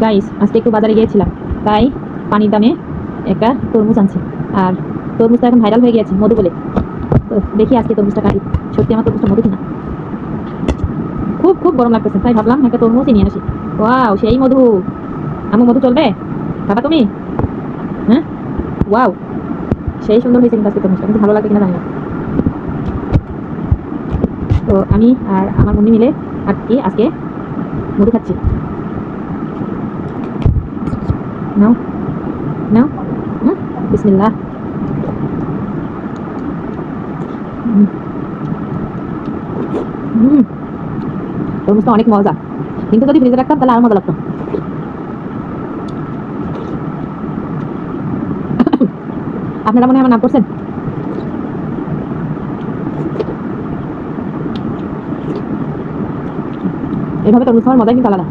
Guys আজকে একটু বাজারে গিয়েছিলাম, তাই পানির দামে একটা তরমুজ আনছি। আর তরমুজটা এখন ভাইরাল হয়ে গেছে মধু বলে। তো দেখি আজকে তরমুজটা খাই সত্যি আমার তরমুজটা মধু কিনা। খুব খুব গরম লাগতেছে। তাই ভাবলাম একটা তরমুজই নিয়ে আসি। ওয়াও, সেই মধু। আমার মধু চলবে? খাবা তুমি? হ্যাঁ? ওয়াও। সেই সুন্দর হয়েছে কিন্তু আজকে তরমুজটা। কিন্তু ভালো লাগবে কিনা জানি না। তো আমি আর আমার মম্মি মিলে আর কি আজকে মধু খাচ্ছি। নাও নাও হুম বিসমিল্লাহ হুম তরমুজটা অনেক মজা। কিন্তু যদি ফ্রিজে রাখতাম, তাহলে আরও মজা লাগতো। আপনারা মনে আমার নাম করছেন? এভাবে তরমুজ খাওয়ার মজাই কিন্তু আলাদা।